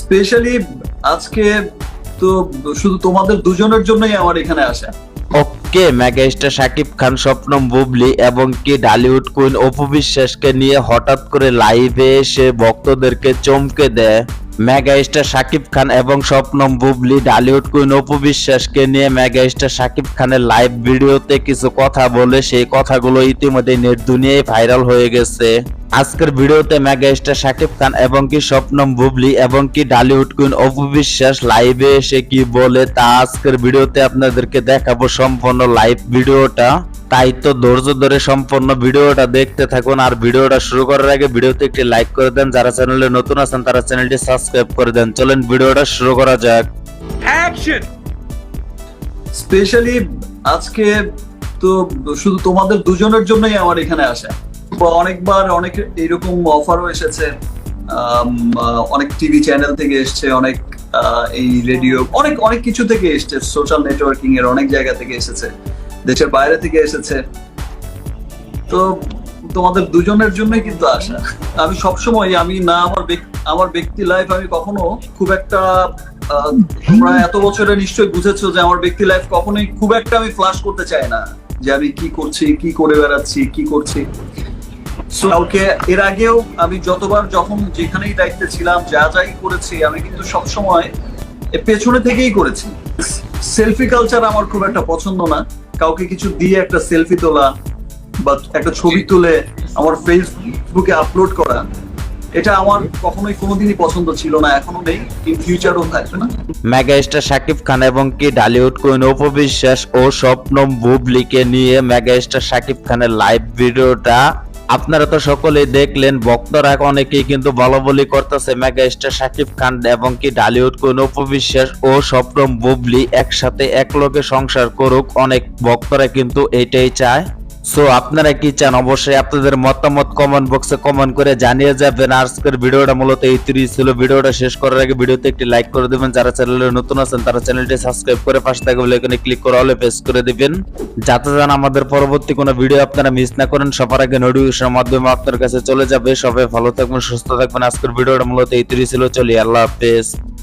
Specially আজকে তো শুধু তোমাদের দুজনের জন্যই আমার এখানে আসা। ওকে, মেগাস্টার শাকিব খান, স্বপ্নম বুবলি এবং কি ডালিউড কুইন অপু বিশ্বাসকে নিয়ে হঠাৎ করে লাইভে এসে ভক্তদেরকে চমকে দেয়। মেগা স্টার শাকিব খান এবং স্বপ্নম বুবলি ডালিউড কুইন অপু বিশ্বাসকে নিয়ে মেগা স্টার শাকিব খানের লাইভ ভিডিওতে কিছু কথা বলে সেই কথাগুলো ইতিমধ্যে নেট দুনিয়ায় ভাইরাল হয়ে গেছে। আজকের ভিডিওতে মেগা স্টার শাকিব খান এবং কি স্বপ্নম বুবলি এবং কি ডালিউড কুইন অপু বিশ্বাস লাইভে এসে কি বলে তা আজকের ভিডিওতে আপনাদেরকে দেখাবো সম্পূর্ণ লাইভ ভিডিওটা। তাই তো ধৈর্য ধরে সম্পূর্ণ ভিডিওটা দেখতে থাকুন। আর ভিডিওটা শুরু করার আগে ভিডিওতে একটি লাইক করে দেন। যারা চ্যানেলে নতুন আছেন তারা চ্যানেলটি সাবস্ক্রাইব করে দেন। চলেন ভিডিওটা শুরু করা যাক! স্পেশালি আজকে তো শুধু তোমাদের দুজনের জন্যই আমার এখানে আসা। অনেকবার অনেক এরকম অফারও এসেছে। আহ, অনেক টিভি চ্যানেল থেকে এসছে অনেক এই রেডিও অনেক অনেক কিছু থেকে এসছে। সোশ্যাল নেটওয়ার্কিং এর অনেক জায়গা থেকে এসেছে। দেশের বাইরে থেকে এসেছে। তো তোমাদের দুজনের জন্যই কিন্তু আসা আমি সবসময় আমি না আমার আমার ব্যক্তি লাইফ আমি কখনো খুব একটা তোমরা এত বছরে নিশ্চয়ই বুঝেছ যে আমার ব্যক্তি লাইফ কখনোই খুব একটা আমি ফ্লাশ করতে চাই না। যে আমি কি করছি, কি করে বেড়াচ্ছি, কি করছি। কাউকে এর আগেও আমি যতবার যখন যেখানেই দায়িত্বে ছিলাম, যা যাই করেছি, আমি কিন্তু সবসময় পেছনে থেকেই করেছি। সেলফি কালচার আমার খুব একটা পছন্দ না। কাউকে কিছু দিয়ে একটা সেলফি তোলা বা একটা ছবি তুলে আমার ফেসবুকে আপলোড করা এটা আমার কখনোই কোনোদিনই পছন্দ ছিল না এখনও নেই ইন ফিউচারও থাকবে না। মেগা স্টার শাকিব খান এবং কি ডালিউড কুইন উপবিশ্বাস ও স্বপ্নম বুবলিকে নিয়ে মেগা স্টার শাকিব খানের লাইভ ভিডিওটা আপনারা তো সকলেই দেখলেন, ভক্তরা অনেকেই কিন্তু বলাবলি করতেছে মেগা স্টার শাকিব খান এবং কি ডালিউড কোন উপবিশ্বাস ও স্বপ্নম বুবলি একসাথে এক লোকে সংসার করুক। অনেক ভক্তরা কিন্তু এটাই চায়। সো আপনারা কি চান? অবশ্যই আপনাদের মতামত কমেন্ট বক্সে কমেন্ট করে জানিয়ে যাবেন। আজকের ভিডিওটা মূলত এই তিরিশ ছিল। ভিডিওটা শেষ করার আগে ভিডিওতে একটি লাইক করে দিবেন। যারা চ্যানেলে নতুন আছেন, তারা চ্যানেলটি সাবস্ক্রাইব করে পাশে থাকা আইকনে ক্লিক করে অলে প্রেস করে দিবেন। যাতে যেন আমাদের পরবর্তী কোনো ভিডিও আপনারা মিস না করেন, সবার আগে নোটিফিকেশনের মাধ্যমে আপনার কাছে চলে যাবে। সবাই ভালো থাকবেন, সুস্থ থাকবেন। আজকের ভিডিওটা মূলত এই তিরিশ ছিল। চলি, আল্লাহ হাফেজ।